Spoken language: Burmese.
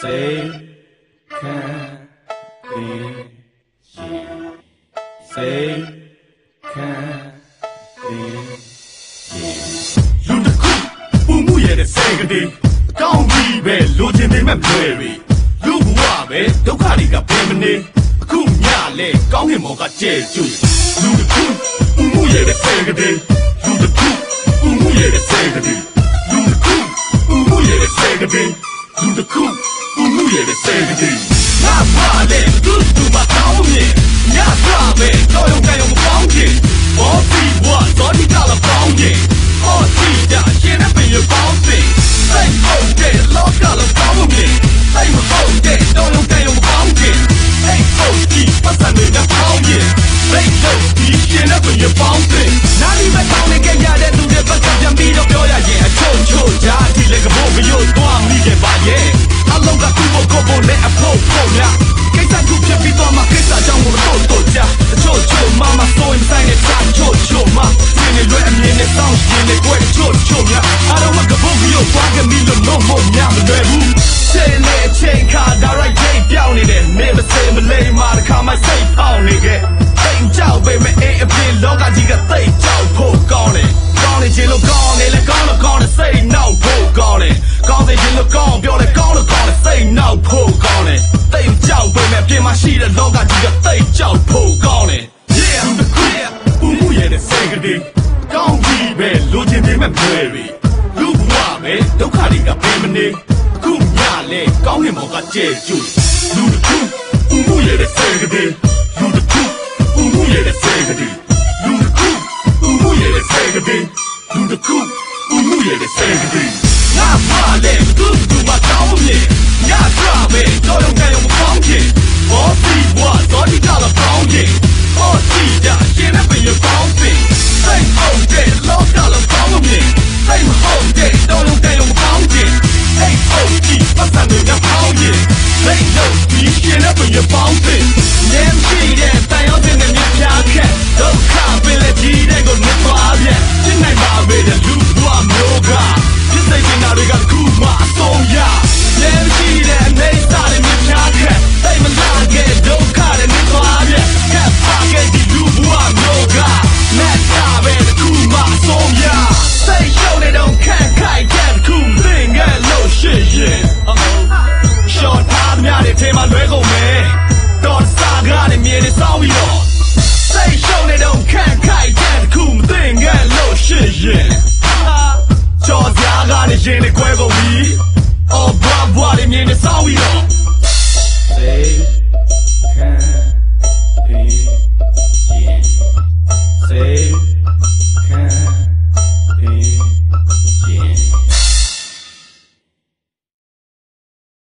Say can be ye. Say can be ye. လူတစ်ခုပူမှုရဲ့တဲ့စေကလေးကောင်းပြီပဲလိုချင်ပေမဲ့မလွယ်ပြီလူဘဝပဲဒုက္ခတွေကဘယ်မနေအခုညလဲကောင်းကင်ဘောကကျဲကျွလူတစ်ခုပူမှုရဲ့တဲ့စေကလေးလူတ ရဲ့တဲ့စေကလေးငါပါလေသူသူမကောင်းမြင်ညစာပဲတော့ရုံကရုံမပေါင်းချင်ဘောစီဘွားတော်ဒီကလာပေါင်းချင်ဟောစီတာရှင်းတဲ့ပင်ရပေါင်းစင်စိတ်ဟုတ်တဲ့လောကလာပေါင်းမြင်စိတ်မဟုတ်တဲ့တော့ရုံကရုံမပေါင်းချင်စိတ်ဟုတ်ဒီပတ်စံနဲ့ပေါင်းချင်စိတ်ဟုတ်ဒီရှင်းတဲ့ပင်ရပေါင်းစ မများမလွယ်ဘူးချိန်နဲ့အချိန်ခါ direct date ပြောင်းနေတယ်မင်းမစင်မလေးမှာတစ်ခါမှစိတ်ပေါက်နေခဲ့တိမ်ကြောက်ပေမဲ့အေးအပြင်လောကကြီးကသိပ်ကြောက်ဖို့ကောင်းတယ်ကောင်းနေချင်လို့ကောင်းနေလဲကောင်းလို့ကောင်းတယ်စိတ်နောက်ဖို့ကောင်းတယ်ကောင်းနေချင်လို့ကောင်းပြောတယ်ကောင်းလို့ကောင်းတယ်စိတ်နောက်ဖို့ကောင်းတယ်တိမ်ကြောက်ပေမဲ့ပြင်မှာရှိတဲ့လောကကြီးကသိပ်ကြောက်ဖို့ကောင်းတယ် Yeah yeah ဦးမှုရဲ့တဲ့စေကလေးကောင်းပြီပဲလိုချင်ပေမဲ့လွယ်ပြီလူ ဘဝပဲဒုက္ခတွေကဘယ်မနေအခုညလဲကောင်းကင်ဘောကကျဲကျွလူတစ်ခုဦးမှုရဲ့တဲ့စေကလေးလူတစ်ခုဦးမှုရဲ့တဲ့စေကလေးလူတစ်ခုဦးမှုရဲ့တဲ့စေကလေးလူတစ်ခုဦးမှုရဲ့တဲ့စေကလေးငါပါလေသူသူမကောင်းမြင်ညကြပဲတော့ရုံကရုံမကောင်းချ ရင်ကြော်စရာကနေရင်လည်း